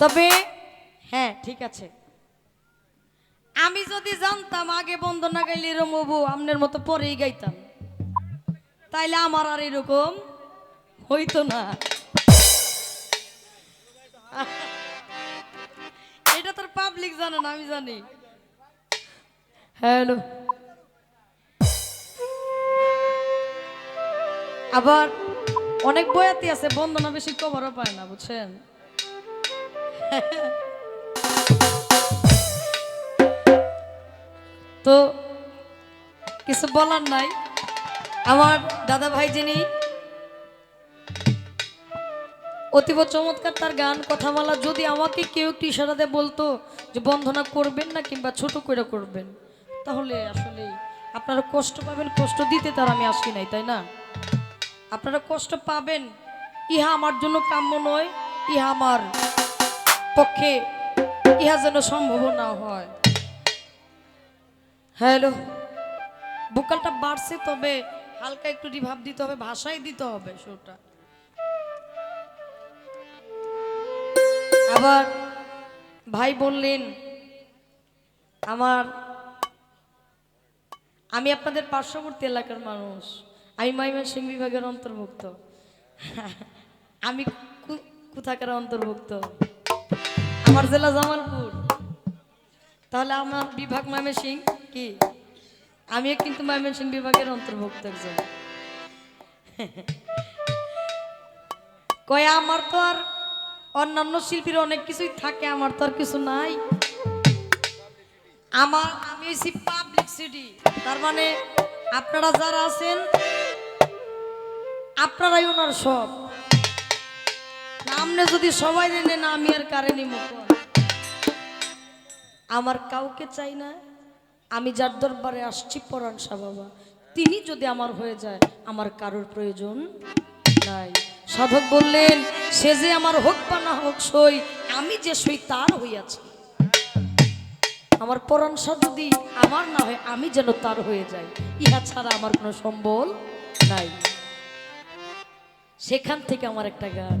তবে হ্যাঁ ঠিক আছে। আমি যদি জানতাম আগে বন্দনা গাইলে এরম হব আমনের মতো পরেই গাইতাম তাইলে আমার আর এরকম হইতো না। এটা তোর পাবলিক জানে না আমি জানি। হ্যালো। আবার অনেক বয়াতি আছে বন্দনা বেশি কভারও পায় না বুঝছেন? তো কিছু বলার নাই। আমার দাদা ভাই যিনি অতীব চমৎকার তার গান, কথামালা, যদি আমাকে কেউ একটু ইশারাতে বলতো যে বন্ধনা করবেন না কিংবা ছোট করে করবেন, তাহলে আসলে আপনারা কষ্ট পাবেন, কষ্ট দিতে তার আমি আসি নাই, তাই না? আপনারা কষ্ট পাবেন, ইহা আমার জন্য কাম্য নয়, ইহা আমার পক্ষে ইহা যেন সম্ভব না হয়। হ্যালো বুকালটা বাড়ছে তবে হালকা একটু রিভাব দিতে হবে, ভাষায় দিতে হবে সুরটা। আবার ভাই বললেন, আমার, আমি আপনাদের পার্শ্ববর্তী এলাকার মানুষ। আমি মাইমা সিং বিভাগের অন্তর্ভুক্ত। আমি কোথাকার অন্তর্ভুক্ত? আমার জেলা জামালপুর। তাহলে আমার বিভাগ ময়মনসিং কি? আমিও কিন্তু ময়মনসিং বিভাগের অন্তর্ভুক্ত একজন। কয়, আমার তো আর অন্যান্য শিল্পীর অনেক কিছুই থাকে, আমার তো আর কিছু নাই। আমার, আমি হচ্ছি পাবলিক সিটি তার মানে আপনারা যারা আছেন, আপনারাই ওনার সব। নামনে যদি সবাই জেনে না, আমি আর কারে নিব আমার কাউকে চাই না। আমি যার দরবারে আসছি, পরাণ শাহ বাবা। তিনি যদি আমার হয়ে যায়, আমার কারোর প্রয়োজন নাই। সাধক বললেন, সে যে আমার হোক বা না হোক সই, আমি যে সই তার হইয়াছি। আমার পরাণ শাহ যদি আমার না হয়, আমি যেন তার হয়ে যাই। ইহা ছাড়া আমার কোনো সম্বল নাই। সেখান থেকে আমার একটা গান।